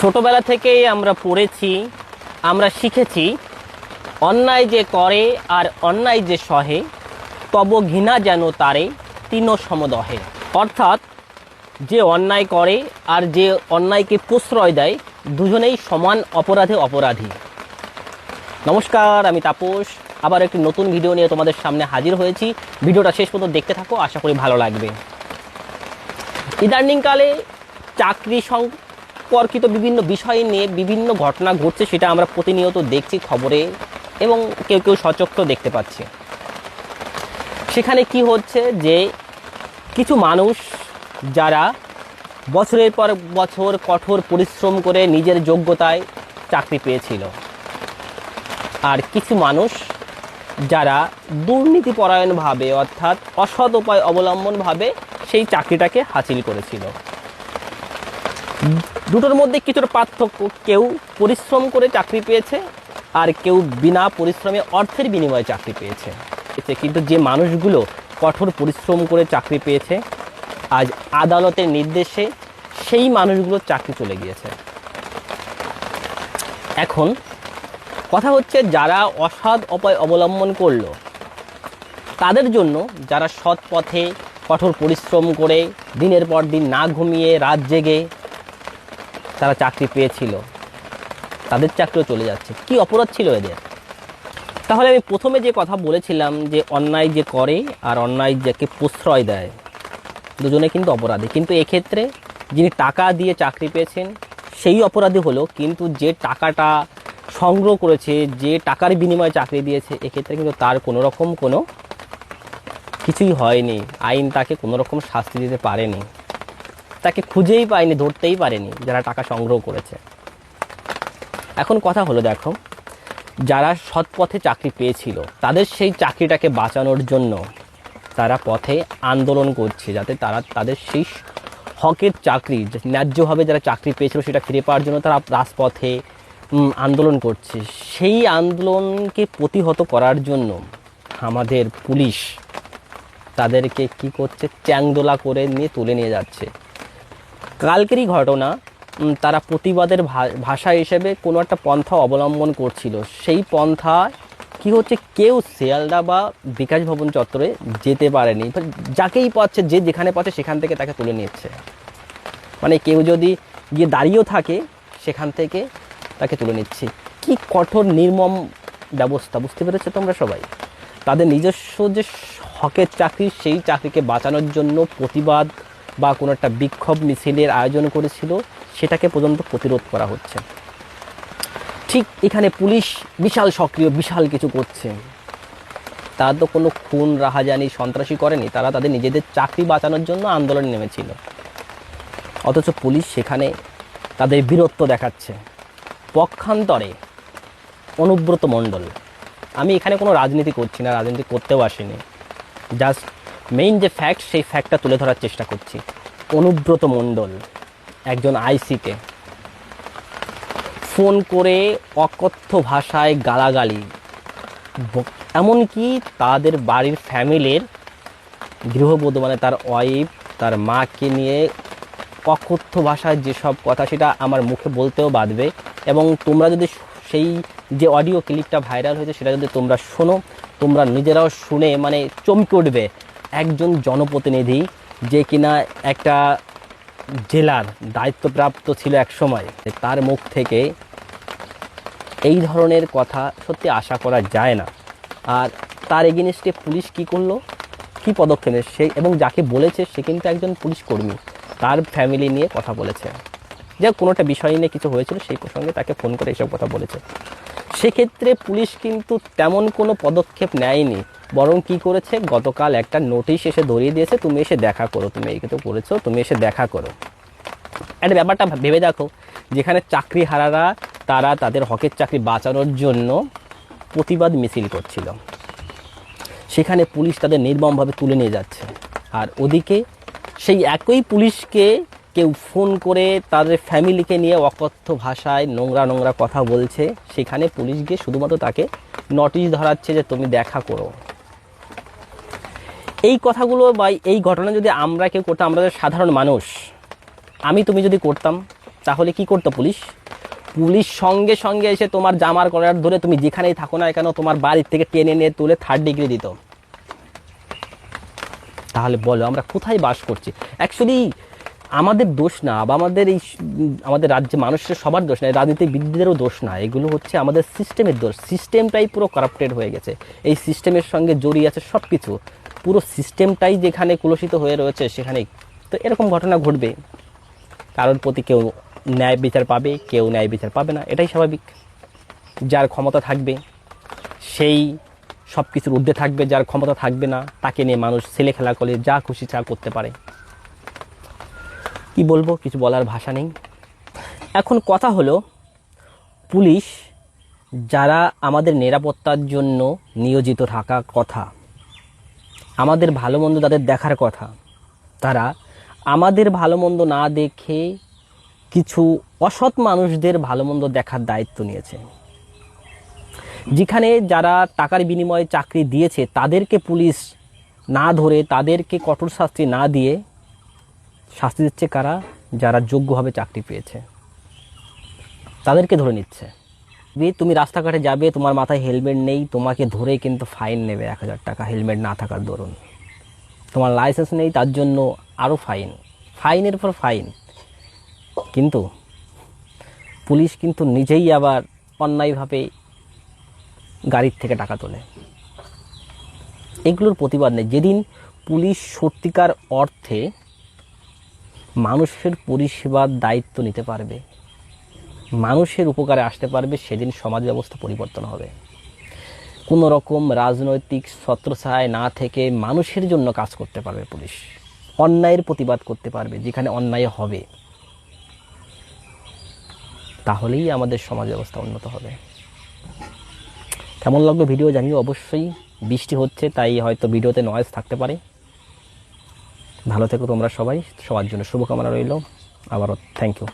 ছোটবেলা থেকেই আমরা পড়েছি, আমরা শিখেছি, অন্যায় যে করে আর অন্যায় যে সহে, তব ঘৃণা যেন তারে, তিন সমদহে। অর্থাৎ যে অন্যায় করে আর যে অন্যায়কে প্রশ্রয় দেয়, দুজনেই সমান অপরাধে অপরাধী। নমস্কার, আমি তাপস। আবার একটি নতুন ভিডিও নিয়ে তোমাদের সামনে হাজির হয়েছি। ভিডিওটা শেষ পর্যন্ত দেখতে থাকো, আশা করি ভালো লাগবে। ইদানিংকালে চাকরি সম্পর্কিত বিভিন্ন বিষয় নিয়ে বিভিন্ন ঘটনা ঘটছে সেটা আমরা প্রতিনিয়ত দেখছি খবরে এবং কেউ কেউ সচক্ষে দেখতে পাচ্ছি। সেখানে কি হচ্ছে যে কিছু মানুষ যারা বছরের পর বছর কঠোর পরিশ্রম করে নিজের যোগ্যতায় চাকরি পেয়েছিল। আর কিছু মানুষ যারা দুর্নীতিপরায়ণভাবে অর্থাৎ অসৎ উপায় অবলম্বনভাবে সেই চাকরিটাকে হাসিল করেছিল। দুটোর মধ্যে কিছুটা পার্থক্য। কেউ পরিশ্রম করে চাকরি পেয়েছে, আর কেউ বিনা পরিশ্রমে অর্থের বিনিময়ে চাকরি পেয়েছে। এতে কিন্তু যে মানুষগুলো কঠোর পরিশ্রম করে চাকরি পেয়েছে, আজ আদালতের নির্দেশে সেই মানুষগুলো চাকরি চলে গিয়েছে। এখন কথা হচ্ছে, যারা অসৎ উপায় অবলম্বন করল, তাদের জন্য যারা সৎ পথে কঠোর পরিশ্রম করে দিনের পর দিন না ঘুমিয়ে রাত জেগে তারা চাকরি পেয়েছিল। তাদের চাকরিও চলে যাচ্ছে। কি অপরাধ ছিল এদের? তাহলে আমি প্রথমে যে কথা বলেছিলাম যে অন্যায় যে করে আর অন্যায় যাকে প্রশ্রয় দেয়, দুজনে কিন্তু অপরাধী। কিন্তু এক্ষেত্রে যিনি টাকা দিয়ে চাকরি পেয়েছেন, সেই অপরাধী হলো কিন্তু যে টাকাটা সংগ্রহ করেছে, যে টাকার বিনিময়ে চাকরি দিয়েছে, এক্ষেত্রে কিন্তু তার কোনো রকম কোনো কিছুই হয়নি। আইন তাকে কোনো রকম শাস্তি দিতে পারেনি। তাকে খুঁজেই পায়নি, ধরতেই পারেনি যারা টাকা সংগ্রহ করেছে। এখন কথা হলো দেখো, যারা সৎ পথে চাকরি পেয়েছিল, তাদের সেই চাকরিটাকে বাঁচানোর জন্য তারা পথে আন্দোলন করছে, যাতে তারা তাদের সেই হকের চাকরি ন্যায্যভাবে যারা চাকরি পেয়েছিল সেটা ফিরে পাওয়ার জন্য তারা রাজপথে আন্দোলন করছে। সেই আন্দোলনকে প্রতিহত করার জন্য আমাদের পুলিশ তাদেরকে কি করছে, চ্যাংদোলা করে নিয়ে তুলে নিয়ে যাচ্ছে। কালকেরই ঘটনা তারা প্রতিবাদের ভাষা হিসেবে কোনো একটা পন্থা অবলম্বন করছিল। সেই পন্থা কি হচ্ছে, কেউ শিয়ালদা বা বিকাশ ভবন চত্বরে যেতে পারেনি। যাকেই পাচ্ছে, যে যেখানে পাচ্ছে সেখান থেকে তাকে তুলে নিচ্ছে। মানে কেউ যদি গিয়ে দাঁড়িয়েও থাকে, সেখান থেকে তাকে তুলে নিচ্ছে। কি কঠোর, নির্মম ব্যবস্থা, বুঝতে পেরেছ তোমরা সবাই? তাদের নিজস্ব যে হকের চাকরি, সেই চাকরিকে বাঁচানোর জন্য প্রতিবাদ বা কোনো একটা বিক্ষোভ মিছিলের আয়োজন করেছিল, সেটাকে পর্যন্ত প্রতিরোধ করা হচ্ছে। ঠিক এখানে পুলিশ বিশাল সক্রিয়, বিশাল কিছু করছে। তারা তো কোনো খুন, রাহাজানি, সন্ত্রাসী করেনি, তারা তাদের নিজেদের চাকরি বাঁচানোর জন্য আন্দোলনে নেমেছিল। অথচ পুলিশ সেখানে তাদের বীরত্ব দেখাচ্ছে। পক্ষান্তরে অনুব্রত মণ্ডল। আমি এখানে কোনো রাজনীতি করছি না, রাজনীতি করতেও আসিনি। জাস্ট মেইন যে ফ্যাক্ট সেই ফ্যাক্টটা তুলে ধরার চেষ্টা করছি। অনুব্রত মণ্ডল, একজন আইসিকে ফোন করে অকথ্য ভাষায় গালাগালি। এমনকি তাদের বাড়ির ফ্যামিলির গৃহবধূ মানে তার ওয়াইফ তার মাকে নিয়ে অকথ্য ভাষায় যেসব কথা, সেটা আমার মুখে বলতেও বাধবে। এবং তোমরা যদি সেই যে অডিও ক্লিপটা ভাইরাল হয়েছে, সেটা যদি তোমরা শোনো, তোমরা নিজেরাও শুনে মানে চমকে উঠবে। একজন জনপ্রতিনিধি যে কিনা একটা জেলার দায়িত্বপ্রাপ্ত ছিল এক সময় তার মুখ থেকে এই ধরনের কথা সত্যি আশা করা যায় না। আর তার এগেনস্টে পুলিশ কি করল? কি পদক্ষেপ সে এবং যাকে বলেছে, সে কিন্তু একজন পুলিশ কর্মী। তার ফ্যামিলি নিয়ে কথা বলেছে। যে কোনো একটা বিষয় নিয়ে কিছু হয়েছিল, সেই প্রসঙ্গে তাকে ফোন করে এসব কথা বলেছে। সেক্ষেত্রে পুলিশ কিন্তু তেমন কোনো পদক্ষেপ নেয়নি। বরং কি করেছে? গতকাল একটা নোটিশ এসে ধরিয়ে দিয়েছে, তুমি এসে দেখা করো, তুমি এই তো করেছ তুমি এসে দেখা করো। একটা ব্যাপারটা ভেবে দেখো, যেখানে চাকরি হারারা, তারা তাদের হকের চাকরি বাঁচানোর জন্য প্রতিবাদ মিছিল করছিল। সেখানে পুলিশ তাদের নির্মমভাবে তুলে নিয়ে যাচ্ছে। আর ওদিকে সেই একই পুলিশকে কেউ ফোন করে তাদের ফ্যামিলিকে নিয়ে অকথ্য ভাষায় নোংরা নোংরা কথা বলছে। সেখানে পুলিশ গিয়ে শুধুমাত্র তাকে নোটিশ ধরাচ্ছে যে, তুমি দেখা করো। এই কথাগুলো বা এই ঘটনা যদি আমরা কেউ করতাম আমরা সাধারণ মানুষ, আমি তুমি যদি করতাম, তাহলে কি করতো পুলিশ? পুলিশ সঙ্গে সঙ্গে এসে তোমার জামার কলার ধরে তুমি যেখানেই থাকো না কেন তোমার বাড়ির থেকে টেনে নিয়ে তুলে থার্ড ডিগ্রি দিত। তাহলে বলো আমরা কোথায় বাস করছি? অ্যাকচুয়ালি আমাদের দোষ না, বা আমাদের এই আমাদের রাজ্যে মানুষের সবার দোষ না রাজনীতিবিদদেরও দোষ না, এগুলো হচ্ছে আমাদের সিস্টেমের দোষ। সিস্টেমটাই পুরো করাপ্টেড হয়ে গেছে। এই সিস্টেমের সঙ্গে জড়িয়ে আছে সব কিছু পুরো সিস্টেমটাই যেখানে কুলসিত হয়ে রয়েছে সেখানে তো এরকম ঘটনা ঘটবে। কারোর প্রতি কেউ ন্যায় বিচার পাবে, কেউ ন্যায় বিচার পাবে না, এটাই স্বাভাবিক। যার ক্ষমতা থাকবে, সেই সব কিছুর ঊর্ধ্বে থাকবে, যার ক্ষমতা থাকবে না, তাকে নিয়ে মানুষ ছেলে খেলা করে যা খুশি চা করতে পারে। কি বলব, কিছু বলার ভাষা নেই। এখন কথা হলো, পুলিশ যারা আমাদের নিরাপত্তার জন্য নিয়োজিত থাকা কথা, আমাদের ভালো মন্দ তাদের দেখার কথা, তারা আমাদের ভালো মন্দ না দেখে কিছু অসৎ মানুষদের ভালো মন্দ দেখার দায়িত্ব নিয়েছে। যেখানে যারা টাকার বিনিময়ে চাকরি দিয়েছে, তাদেরকে পুলিশ না ধরে, তাদেরকে কঠোর শাস্তি না দিয়ে শাস্তি দিচ্ছে কারা? যারা যোগ্যভাবে চাকরি পেয়েছে। তাদেরকে ধরে নিচ্ছে। তুমি রাস্তাঘাটে যাবে, তোমার মাথায় হেলমেট নেই, তোমাকে ধরে কিন্তু ফাইন নেবে এক হাজার টাকা, হেলমেট না থাকার দরুন। তোমার লাইসেন্স নেই, তার জন্য আরও ফাইন। ফাইনের পর ফাইন। কিন্তু পুলিশ কিন্তু নিজেই আবার অন্যায়ভাবে গাড়ির থেকে টাকা তোলে। এগুলোর প্রতিবাদ নেই। যেদিন পুলিশ সত্যিকার অর্থে মানুষের পরিষেবার দায়িত্ব নিতে পারবে। মানুষের উপকারে আসতে পারবে, সেদিন সমাজ ব্যবস্থা পরিবর্তন হবে। কোনো রকম রাজনৈতিক ছত্রছায় না থেকে মানুষের জন্য কাজ করতে পারবে পুলিশ। অন্যায়ের প্রতিবাদ করতে পারবে, যেখানে অন্যায় হবে। তাহলেই আমাদের সমাজ ব্যবস্থা উন্নত হবে। কেমন লাগল ভিডিও জানিও অবশ্যই। বৃষ্টি হচ্ছে, তাই হয়তো ভিডিওতে নয়েজ থাকতে পারে। ভালো থেকো তোমরা সবাই। সবার জন্য শুভকামনা রইল। আবারও থ্যাংক ইউ